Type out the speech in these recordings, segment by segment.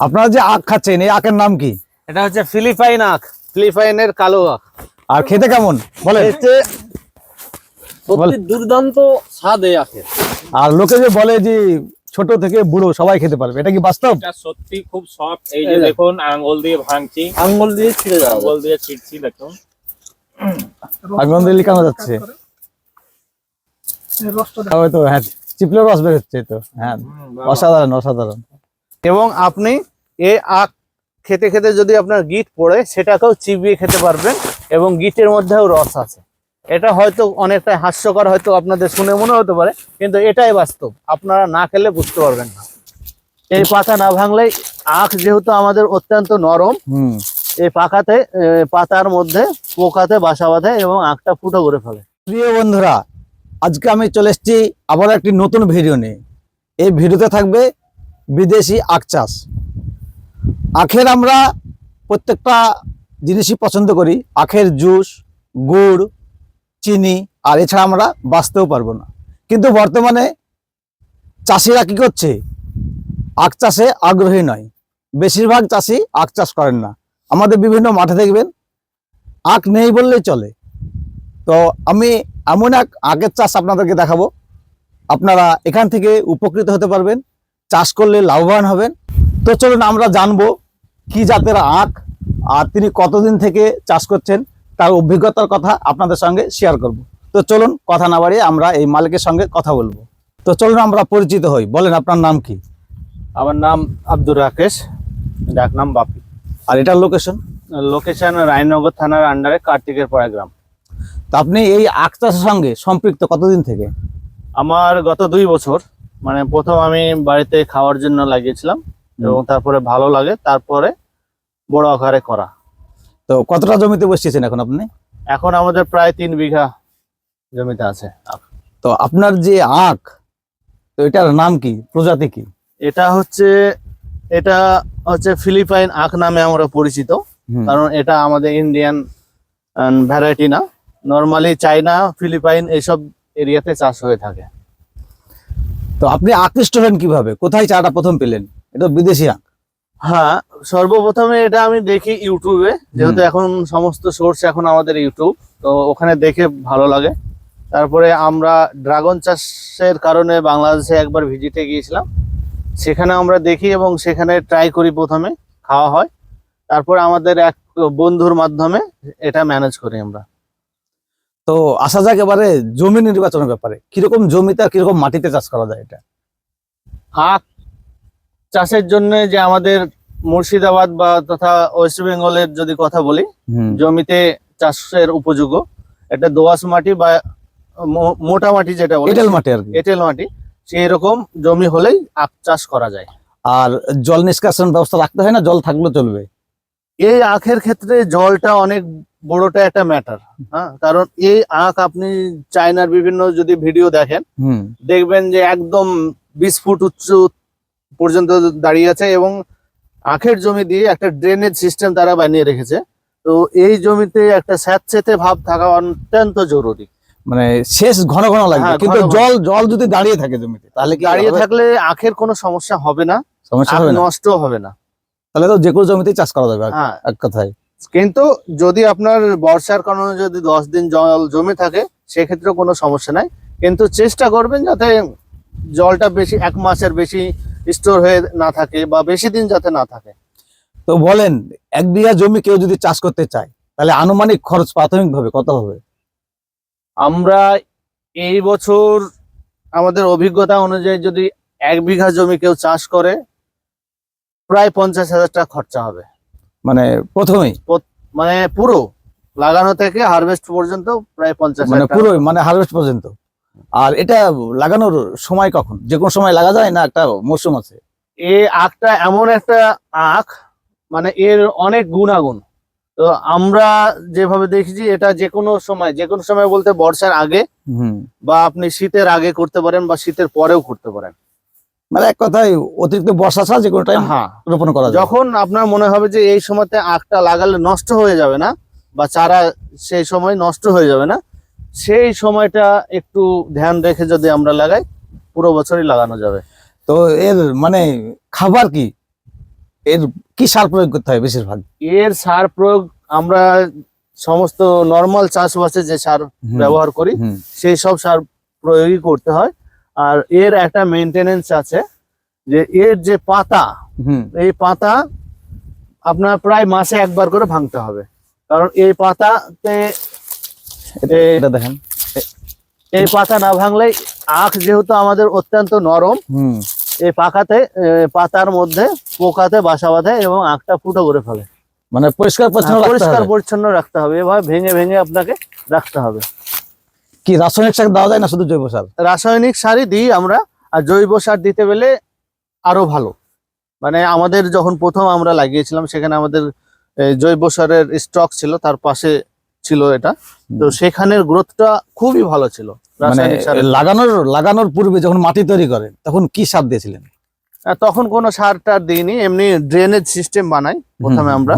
আপনারা যে আখ খাচ্ছেন এই আখের নাম কি? এটা হচ্ছে ফিলিপাইন আখ ফিলিপাইনের কালো আখ। আর খেতে কেমন? বলে দুর্দান্ত স্বাদ এই আখের। আর লোকে যে বলে যে ছোট থেকে বুড়ো সবাই খেতে পারবে এটা কি বাস্তব? সত্যি খুব সফট এই যে দেখুন আঙ্গুল দিয়ে ভাঙছি। আঙ্গুল দিয়ে ছিঁড়ে যাবে। আঙ্গুল দিয়ে ছিটছি দেখুন। আগুন দিল্লি কেমন যাচ্ছে? হয়তো হ্যাঁ চিপলের রস বেরোচ্ছে তো। হ্যাঁ অসাধারণ অসাধারণ। এবং আপনি এই আখ খেতে খেতে যদি আপনার গিট পড়ে সেটাকেও চিবিয়ে খেতে পারবেন এবং গিটের মধ্যেও রস আছে। এটা হয়তো অনেকটা হাস্যকর হয়তো আপনাদের শুনে মনে হতে পারে কিন্তু এটাই বাস্তব। আপনারা না খেলে বুঝতে পারবেন না। এই পাতা না ভাঙলে আখ যেহেতু আমাদের অত্যন্ত নরম এই পাকাতে পাতার মধ্যে পোকাতে বাসা বাঁধে এবং আখটা ফুটো করে ফেলে। প্রিয় বন্ধুরা আজকে আমি চলে এসেছি আবার একটি নতুন ভিডিও নিয়ে। এই ভিডিওতে থাকবে বিদেশি আখ চাষ। আখের আমরা প্রত্যেকটা জিনিসই পছন্দ করি। আখের জুস, গুড়, চিনি, আর এছাড়া আমরা বাঁচতেও পারব না। কিন্তু বর্তমানে চাষিরা কি করছে? আখ চাষে আগ্রহী নয়। বেশিরভাগ চাষি আখ চাষ করেন না। আমাদের বিভিন্ন মাঠে দেখবেন, আখ নেই বললেই চলে। তো আমি এমন এক আগের চাষ আপনাদেরকে দেখাবো। আপনারা এখান থেকে উপকৃত হতে পারবেন। চাষ করলে লাভবান হবেন। তো চলুন আমরা জানব কি জাতের আখ আর তিনি কতদিন থেকে চাষ করছেন তার অভিজ্ঞতার কথা আপনাদের সঙ্গে শেয়ার করব। তো চলুন কথা না বাড়িয়ে আমরা এই মালিকের সঙ্গে কথা বলব। তো চলুন আমরা পরিচিত হই। বলেন আপনার নাম কি? আমার নাম আব্দুর রাকেশ ডাক নাম বাপি। আর এটার লোকেশন লোকেশন রায়নগর থানার আন্ডারে কার্তিকের পাড়া গ্রাম। তো আপনি এই আখ চাষের সঙ্গে সম্পৃক্ত কতদিন থেকে? আমার গত দুই বছর মানে প্রথম আমি বাড়িতে খাওয়ার জন্য লাগিয়েছিলাম এবং তারপরে ভালো লাগে তারপরে বড় আকারে করা। তো কতটা জমিতে বসিয়েছেন এখন আপনি? এখন আমাদের প্রায় তিন বিঘা জমিতে আছে। তো আপনার যে আখ তো এটার নাম কি? প্রজাতি কি? এটা হচ্ছে এটা হচ্ছে ফিলিপাইন আখ নামে আমরা পরিচিত কারণ এটা আমাদের ইন্ডিয়ান ভ্যারাইটি না। নর্মালি চাইনা ফিলিপাইন এইসব এরিয়াতে চাষ হয়ে থাকে। তো আপনি আকৃষ্ট হলেন কীভাবে? কোথায় চাটা প্রথম পেলেন? এটা বিদেশি আখ। হ্যাঁ সর্বপ্রথমে এটা আমি দেখি ইউটিউবে যেহেতু এখন সমস্ত সোর্স এখন আমাদের ইউটিউব তো ওখানে দেখে ভালো লাগে। তারপরে আমরা ড্রাগন চাষের কারণে বাংলাদেশে একবার ভিজিটে গিয়েছিলাম। সেখানে আমরা দেখি এবং সেখানে ট্রাই করি প্রথমে খাওয়া হয়। তারপরে আমাদের এক বন্ধুর মাধ্যমে এটা ম্যানেজ করি আমরা। তো আসা যাক এবারে জমি নির্বাচনের ব্যাপারে। কীরকম জমিতে আর কীরকম মাটিতে চাষ করা যায় এটা? আখ চাষের জন্য যে আমাদের মুর্শিদাবাদ বা তথা ওয়েস্ট বেঙ্গলের যদি কথা বলি জমিতে চাষের উপযোগ্য। এটা দোআঁশ মাটি বা মোটা মাটি যেটা এঁটেল মাটি আর এঁটেল মাটি সেই রকম জমি হলেই আখ চাষ করা যায়। আর জল নিষ্কাশন ব্যবস্থা রাখতে হয় না? জল থাকলেও চলবে? এই আখের ক্ষেত্রে জলটা অনেক বড়টা একটা ম্যাটার হ্যাঁ? কারণ এই আখ আপনি চায়নার বিভিন্ন যদি ভিডিও দেখেন দেখবেন যে একদম বিশ ফুট উচ্চ পর্যন্ত দাঁড়িয়ে আছে এবং আখের জমি দিয়ে একটা ড্রেনেজ সিস্টেম তারা বানিয়ে রেখেছে। তো এই জমিতে একটা স্যাঁতসেঁতে ভাব থাকা অত্যন্ত জরুরি। মানে শেষ ঘন ঘন লাগবে। হ্যাঁ, কিন্তু জল জল যদি দাঁড়িয়ে থাকে জমিতে তাহলে কি দাঁড়িয়ে থাকলে আখের কোনো সমস্যা হবে না সমস্যা নষ্ট হবে না। তাহলে তো যে কোনো জমিতেই চাষ করা যাবে এক- হ্যাঁ। এক কথায়। কিন্তু যদি আপনার বর্ষার কারণে যদি দশ দিন জল জমে থাকে সেক্ষেত্রে কোনো সমস্যা নাই। কিন্তু চেষ্টা করবেন যাতে জলটা বেশি এক মাসের বেশি স্টোর হয়ে না থাকে বা বেশি দিন যাতে না থাকে। তো বলেন এক বিঘা জমি কেউ যদি চাষ করতে চায় তাহলে আনুমানিক খরচ প্রাথমিক ভাবে কত হবে? আমরা এই বছর আমাদের অভিজ্ঞতা অনুযায়ী যদি এক বিঘা জমি কেউ চাষ করে প্রায় পঞ্চাশ হাজার টাকা খরচা হবে। মানে প্রথমেই? মানে পুরো লাগানো থেকে হারভেস্ট পর্যন্ত প্রায় পঞ্চাশ মানে পুরো মানে হারভেস্ট পর্যন্ত। আর এটা লাগানোর সময় কখন? যে কোনো সময় লাগা যায় না একটা মরশুম আছে? এই আখটা এমন একটা আখ মানে এর অনেক গুণাগুণ। তো আমরা যেভাবে দেখেছি এটা যে কোনো সময় যে কোনো সময় বলতে বর্ষার আগে বা আপনি শীতের আগে করতে পারেন বা শীতের পরেও করতে পারেন। মানে এক কথায় অতিরিক্ত বর্ষা ছাড়া যে কোনো টাইম হ্যাঁ। রোপণ করা যখন আপনার মনে হবে যে এই সময়তে আখটা লাগালে নষ্ট হয়ে যাবে না বা চারা সেই সময় নষ্ট হয়ে যাবে না সেই সময়টা একটু ধ্যান রেখে যদি আমরা লাগাই পুরো বছরই লাগানো যাবে। তো এর মানে খাবার কি? এর কি সার প্রয়োগ করতে হয় বেশিরভাগ? এর সার প্রয়োগ আমরা সমস্ত নর্মাল চাষবাসে যে সার ব্যবহার করি সেই সব সার প্রয়োগই করতে হয়। আর এর একটা মেনটেনেন্স আছে যে এর যে পাতা এই পাতা আপনার প্রায় মাসে একবার করে ভাঙতে হবে। কারণ এই পাতাতে এটা দেখেন। এই পাতা না ভাঙলে আখ যেহেতু আমাদের অত্যন্ত নরম এই পাকাতে এ, পাতার মধ্যে পোকাতে বাসা বাঁধে এবং আখটা ফুটো করে ফেলে। মানে পরিষ্কার পরিচ্ছন্ন পরিষ্কার পরিচ্ছন্ন রাখতে হবে। এভাবে ভেঙে ভেঙে আপনাকে রাখতে হবে। কি রাসায়নিক সার দেওয়া যায় না শুধু জৈব সার? রাসায়নিক সারই দিই আমরা আর জৈব সার দিতে গেলে আরও ভালো। মানে আমাদের যখন প্রথম আমরা লাগিয়েছিলাম সেখানে আমাদের জৈব সারের স্টক ছিল তার পাশে ছিল এটা। তো সেখানের গ্রোথটা খুবই ভালো ছিল মানে রাসায়নিক লাগানোর লাগানোর পূর্বে যখন মাটি তৈরি করেন তখন কি সার দিয়েছিলেন? তখন কোনো সার টার দিইনি এমনি ড্রেনেজ সিস্টেম বানাই প্রথমে আমরা।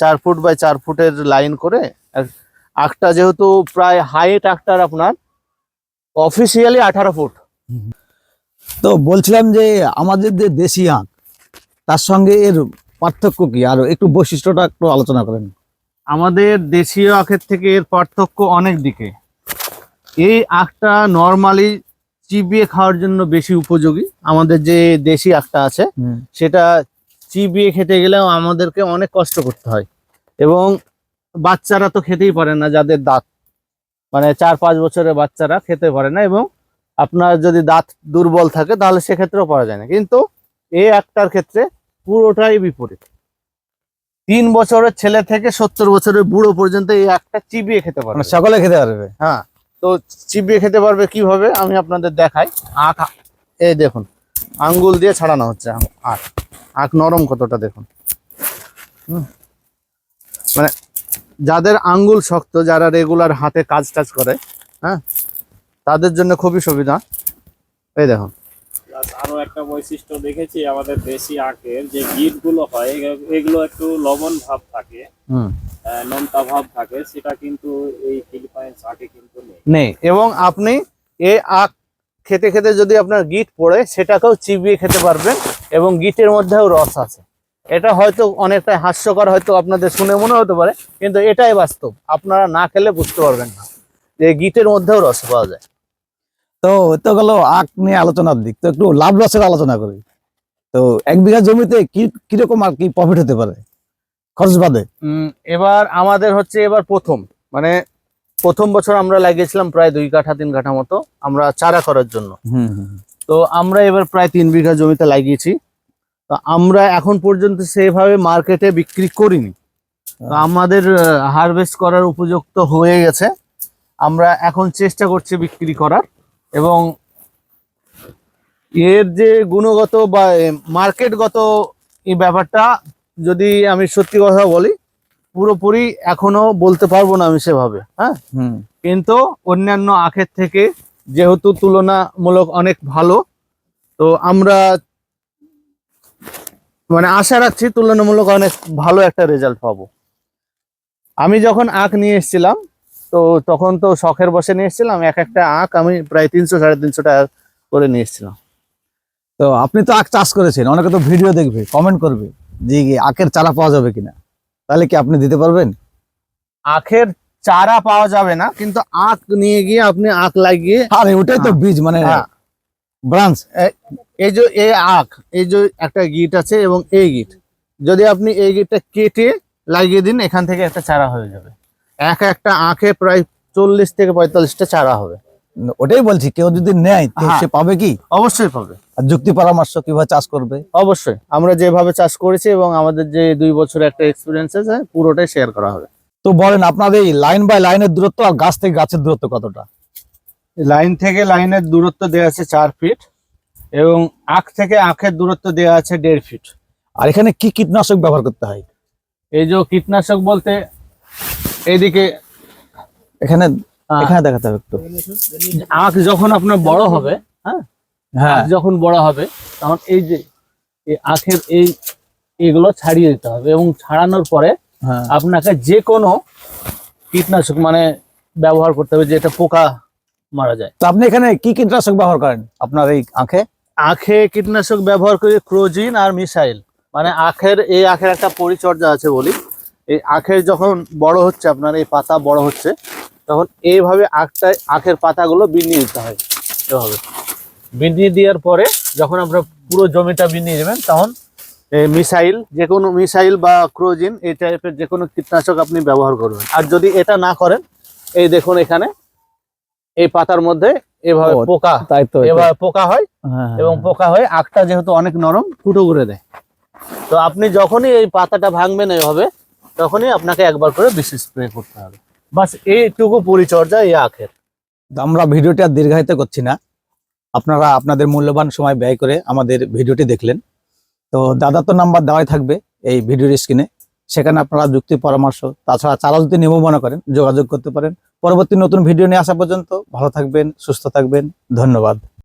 চার ফুট বাই চার ফুটের লাইন করে আখটা যেহেতু প্রায় হাইট আখটার আপনার অফিসিয়ালি আঠারো ফুট। তো বলছিলাম যে আমাদের যে দেশি আখ তার সঙ্গে এর পার্থক্য কি? আর একটু বৈশিষ্ট্যটা একটু আলোচনা করেন। আমাদের দেশীয় আখের থেকে এর পার্থক্য অনেক দিকে। এই আখটা নর্মালি চিবিয়ে খাওয়ার জন্য বেশি উপযোগী। আমাদের যে দেশি আখটা আছে সেটা চিবিয়ে খেতে গেলেও আমাদেরকে অনেক কষ্ট করতে হয়। এবং বাচ্চারা তো খেতেই পারে না যাদের দাঁত। মানে চার পাঁচ বছরের বাচ্চারা খেতে পারে না এবং আপনার যদি দাঁত দুর্বল থাকে তাহলে সেক্ষেত্রেও পারা যায় না। কিন্তু এই একটার ক্ষেত্রে পুরোটাই বিপরীত। তিন বছরের ছেলে থেকে সত্তর বছরের বুড়ো পর্যন্ত এই একটা চিবিয়ে খেতে পারবে। মানে সকলে খেতে পারবে। হ্যাঁ তো চিবিয়ে খেতে পারবে কীভাবে? আমি আপনাদের দেখাই। আখ এই দেখুন আঙ্গুল দিয়ে ছাড়ানো হচ্ছে আখ। আখ নরম কতটা দেখুন। মানে যাদের আঙ্গুল শক্ত যারা রেগুলার হাতে কাজ টাজ করে হ্যাঁ তাদের জন্য খুবই সুবিধা। এই দেখুন আরও একটা বৈশিষ্ট্য দেখেছি আমাদের দেশি আখের যে গিটগুলো হয় এগুলো একটু লবণ ভাব থাকে নোনতা ভাব থাকে সেটা কিন্তু এই ফিলিপাইন্স আখে কিন্তু নেই। নেই। এবং আপনি এই আখ খেতে খেতে যদি আপনার গিট পড়ে সেটাকেও চিবিয়ে খেতে পারবেন এবং গিটের মধ্যেও রস আছে। এটা হয়তো অনেকটা হাস্যকর হয়তো আপনাদের শুনে মনে হতে পারে কিন্তু এটাই বাস্তব। আপনারা না খেলে বুঝতে পারবেন না। যে গিটের মধ্যেও রস পাওয়া যায়। তো তো গেল আখ নিয়ে আলোচনার দিক। তো একটু লাভ লসের আলোচনা করি। তো এক বিঘা জমিতে কি কীরকম আর কি প্রফিট হতে পারে? খরচ বাদে। এবার আমাদের হচ্ছে এবার প্রথম। মানে প্রথম বছর আমরা লাগিয়েছিলাম প্রায় দুই কাঠা তিন কাঠা মতো। আমরা চারা করার জন্য। তো আমরা এবার প্রায় তিন বিঘা জমিতে লাগিয়েছি। তো আমরা এখন পর্যন্ত সেভাবে মার্কেটে বিক্রি করিনি। তো আমাদের হারভেস্ট করার উপযুক্ত হয়ে গেছে। আমরা এখন চেষ্টা করছি বিক্রি করার এবং এর যে গুণগত বা মার্কেটগত এই ব্যাপারটা যদি আমি সত্যি কথা বলি পুরোপুরি এখনও বলতে পারব না আমি সেভাবে হ্যাঁ? হুম। কিন্তু অন্যান্য আখের থেকে যেহেতু তুলনামূলক অনেক ভালো তো আমরা মানে আশা রাখছি তুলনামূলক অনেক ভালো একটা রেজাল্ট পাবো। আমি যখন আখ নিয়ে এসেছিলাম তো তখন তো শখের বসে নিয়ে এসেছিলাম এক একটা আখ আমি প্রায় তিনশো সাড়ে তিনশো টাকা করে নিয়ে এসেছিলাম। তো আপনি তো আখ চাষ করেছেন অনেকে তো ভিডিও দেখবে কমেন্ট করবে যে আখের চারা পাওয়া যাবে কিনা। তাহলে কি আপনি দিতে পারবেন? আখের চারা পাওয়া যাবে না কিন্তু আখ নিয়ে গিয়ে আপনি আখ লাগিয়ে আরে ওটাই তো বীজ মানে হ্যাঁ। ব্রাঞ্চ এই যে এই আখ এই যে একটা গিট আছে এবং এই গিট যদি আপনি এই গিটটা কেটে লাগিয়ে দিন এখান থেকে একটা চারা হয়ে যাবে। এক একটা আখে প্রায় চল্লিশ থেকে পঁয়তাল্লিশটা চারা হবে। ওটাই বলছি কেউ যদি নেয় তো হ্যাঁ। সে পাবে কি? অবশ্যই পাবে। আর যুক্তি পরামর্শ কীভাবে চাষ করবে? অবশ্যই। আমরা যেভাবে চাষ করেছি এবং আমাদের যে দুই বছরের একটা এক্সপিরিয়েন্স আছে পুরোটাই শেয়ার করা হবে। তো বলেন আপনাদের এই লাইন বাই লাইনের দূরত্ব আর গাছ থেকে গাছের দূরত্ব কতটা? লাইন থেকে লাইনের দূরত্ব দেওয়া আছে চার ফিট এবং আখ থেকে আখের দূরত্ব দেওয়া আছে দেড় ফিট। আর এখানে কি কীটনাশক ব্যবহার করতে হয়? এই যে কীটনাশক বলতে এইদিকে এখানে আহ, এখানে দেখাতে হবে একটু। আখ যখন আপনার বড় হবে হ্যাঁ? হ্যাঁ। যখন বড় হবে তখন এই যে এই আখের এই এগুলো ছাড়িয়ে দিতে হবে এবং ছাড়ানোর পরে হ্যাঁ। আপনাকে যে কোনো কীটনাশক মানে ব্যবহার করতে হবে যেটা পোকা মারা যায়। তো আপনি এখানে কি কীটনাশক ব্যবহার করেন আপনার এই আখে? আখে কীটনাশক ব্যবহার করি ক্রোজিন আর মিসাইল। মানে আখের, এই আখের একটা পরিচর্যা আছে বলি। এই আখের যখন বড় হচ্ছে, আপনার এই পাতা বড় হচ্ছে, তখন এইভাবে আখটায় আখের পাতাগুলো বিনিয়ে দিতে হয় এভাবে। বিনিয়ে দেওয়ার পরে যখন আপনার পুরো জমিটা বিনিয়ে দেবেন, তখন মিসাইল যে কোনো মিসাইল বা ক্রোজিন, এই টাইপের যে কোনো কীটনাশক আপনি ব্যবহার করবেন। আর যদি এটা না করেন, এই দেখুন এখানে এই পাতার মধ্যে এভাবে পোকা তাই তো এভাবে পোকা হয় হ্যাঁ, এবং পোকা হয়ে আখটা যেহেতু অনেক নরম ফুটো করে দেয়। তো আপনি যখনই এই পাতাটা ভাঙবেন এভাবে তখনই আপনাকে একবার করে বেশি স্প্রে করতে হবে। বাস এইটুকু পরিচর্যা এই আখের। আমরা ভিডিওটা দীর্ঘায়িত করছি না। আপনারা আপনাদের মূল্যবান সময় ব্যয় করে আমাদের ভিডিওটি দেখলেন। তো দাদা তো নাম্বার দেওয়াই থাকবে এই ভিডিওর স্ক্রিনে। সেখানে আপনারা যুক্তি পরামর্শ, তাছাড়া চারা যদি নিয়ম মনে করেন, যোগাযোগ করতে পারেন। পরবর্তী নতুন ভিডিও নিয়ে আসা পর্যন্ত ভালো থাকবেন, সুস্থ থাকবেন। ধন্যবাদ।